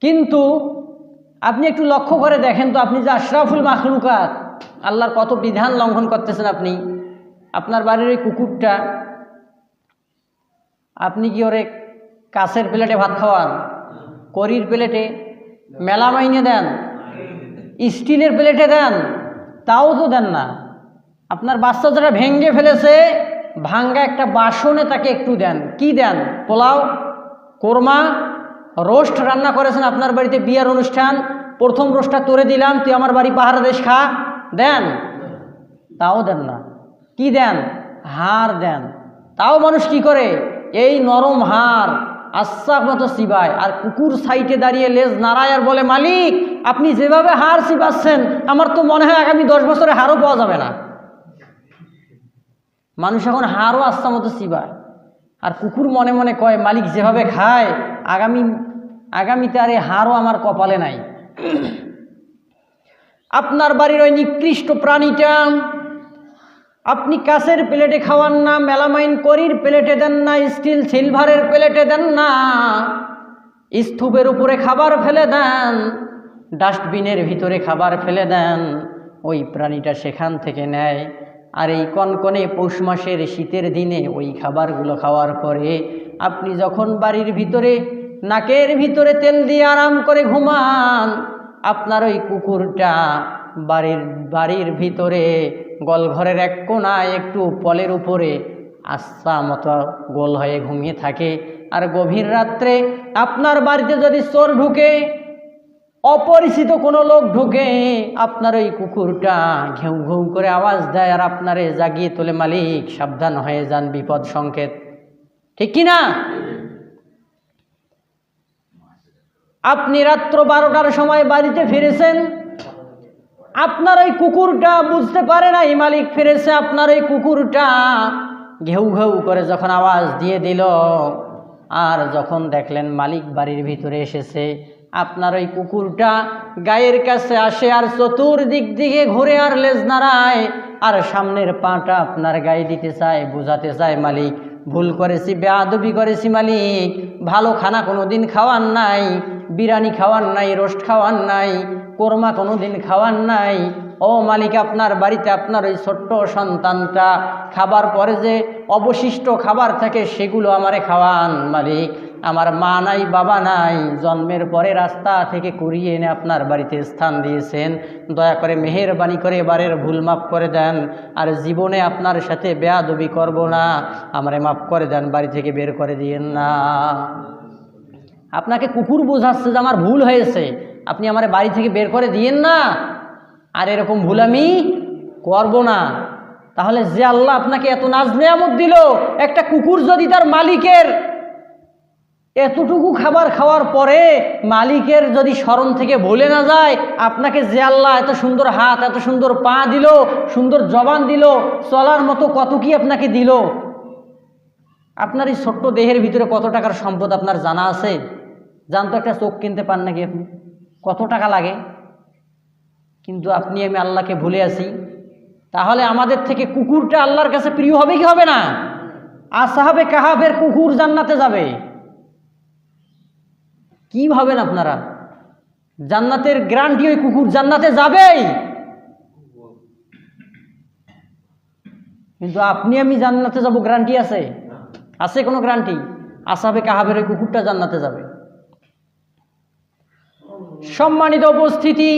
কিন্তু আপনি একটু লক্ষ্য করে দেখেন তো, আপনি যে আশরাফুল মাখলুকাত, আল্লাহর কত বিধান লঙ্ঘন করতেছেন আপনি। আপনার বাড়ির ওই কুকুরটা, আপনি কি ওরে কাছের প্লেটে ভাত খাওয়ান? করির প্লেটে মেলা মাইনে দেন? স্টিলের প্লেটে দেন? তাও তো দেন না। আপনার বাচ্চা যেটা ভেঙে ফেলেছে, ভাঙ্গা একটা বাসনে তাকে একটু দেন। কি দেন? পোলাও, কোরমা রোস্ট রান্না করেছেন আপনার বাড়িতে বিয়ার অনুষ্ঠান, প্রথম রোস্টটা তোরে দিলাম, তুই আমার বাড়ি পাহাড় দেশ খা। দেন? তাও দেন না। কি দেন? হাড় দেন। তাও মানুষ কি করে? এই নরম হাড়, আশ্বাস মতো চিবায় আর কুকুর সাইটে দাঁড়িয়ে লেজ নাড়ায় আর বলে, মালিক, আপনি যেভাবে হাড় চিবাচ্ছেন আমার তো মনে হয় আগামী দশ বছরে হাড়ও পাওয়া যাবে না। মানুষ এখন হাড়ও আস্তা মতো চিবায় আর কুকুর মনে মনে কয়, মালিক, যেভাবে খায়, আগামী আগামীতে আর এই হাড়ও আমার কপালে নাই। আপনার বাড়ির ওই নিকৃষ্ট প্রাণীটা, আপনি কাছের প্লেটে খাওয়ান না, মেলামাইন করির প্লেটে দেন না, স্টিল সিলভারের প্লেটে দেন না, স্তূপের উপরে খাবার ফেলে দেন, ডাস্টবিনের ভিতরে খাবার ফেলে দেন, ওই প্রাণীটা সেখান থেকে নেয়। আর এই কনকনে পৌষ মাসের শীতের দিনে ওই খাবারগুলো খাওয়ার পরে আপনি যখন বাড়ির ভিতরে নাকের ভিতরে তেল দিয়ে আরাম করে ঘুমান। আপনার ওই কুকুরটা বাড়ির বাড়ির ভিতরে গলঘরের এক কোনায় একটু পলের উপরে আস্থা মতো গোল হয়ে ঘুমিয়ে থাকে। আর গভীর রাত্রে আপনার বাড়িতে যদি চোর ঢুকে, অপরিচিত কোনো লোক ঢুকে, আপনার ওই কুকুরটা ঘেউ ঘেউ করে আওয়াজ দেয় আর আপনারে জাগিয়ে তোলে মালিক, সাবধান হয়ে যান বিপদ সংকেত। ঠিক কি না আপনি রাত্র বারোটার সময় বাড়িতে ফিরেছেন? আপনার ওই কুকুরটা বুঝতে পারে না এই মালিক, ফিরেছে আপনার ওই কুকুরটা। ঘেউ ঘেউ করে যখন আওয়াজ দিয়ে দিল, আর যখন দেখলেন মালিক বাড়ির ভিতরে এসেছে, আপনার ওই কুকুরটা গায়ের কাছে আসে আর চতুর্দিক দিকে ঘুরে আর লেজ নাড়ায়, আর সামনের পাটা আপনার গায়ে দিতে চায়, বোঝাতে চায় মালিক, ভুল করেছি, বেয়াদবি করেছি মালিক, ভালো খানা কোনো দিন খাওয়ার নাই বিরিয়ানি খাওয়ান নাই, রোস্ট খাওয়ান নাই, কোরমা কোনো দিন খাওয়ান নাই। ও মালিক, আপনার বাড়িতে আপনার ওই ছোট্ট সন্তানটা খাবার পরে যে অবশিষ্ট খাবার থাকে সেগুলো আমারে খাওয়ান মালিক। আমার মা নাই, বাবা নাই, জন্মের পরে রাস্তা থেকে কুড়িয়ে এনে আপনার বাড়িতে স্থান দিয়েছেন। দয়া করে মেহেরবানি করে এবারের ভুল মাফ করে দেন, আর জীবনে আপনার সাথে বেয়াদবি করব না। আমারে মাফ করে দেন, বাড়ি থেকে বের করে দিয়েন না। আপনাকে কুকুর বোঝাচ্ছে যে আমার ভুল হয়েছে। আপনি আমার বাড়ি থেকে বের করে দিয়েন না। আর এরকম ভুল আমি করব না। তাহলে যে আল্লাহ আপনাকে এত নাজ নেয়ামত দিল, একটা কুকুর যদি তার মালিকের এতটুকু খাবার খাওয়ার পরে মালিকের যদি স্মরণ থেকে ভুলে না যায়, আপনাকে যে আল্লাহ এত সুন্দর হাত, এত সুন্দর পা দিল, সুন্দর জবান দিল, চলার মতো কত কি আপনাকে দিল? আপনার এই ছোট্ট দেহের ভিতরে কত টাকার সম্পদ আপনার জানা আছে? জানতো একটা চোখ কিনতে পান নাকি আপনি? কত টাকা লাগে? কিন্তু আপনি আমি আল্লাহকে ভুলে আছি। তাহলে আমাদের থেকে কুকুরটা আল্লাহর কাছে প্রিয় হবে কি হবে না? আসাহাবে কাহাবের কুকুর জান্নাতে যাবে? কি ভাবেন আপনারা? জান্নাতের গ্রান্টি ওই কুকুর জান্নাতে যাবেই। কিন্তু আপনি আমি জান্নাতে যাব গ্রান্টি আছে? আছে কোনো গ্রান্টি আসাবে কাহাবের ওই কুকুরটা জান্নাতে যাবে। সম্মানিত উপস্থিতি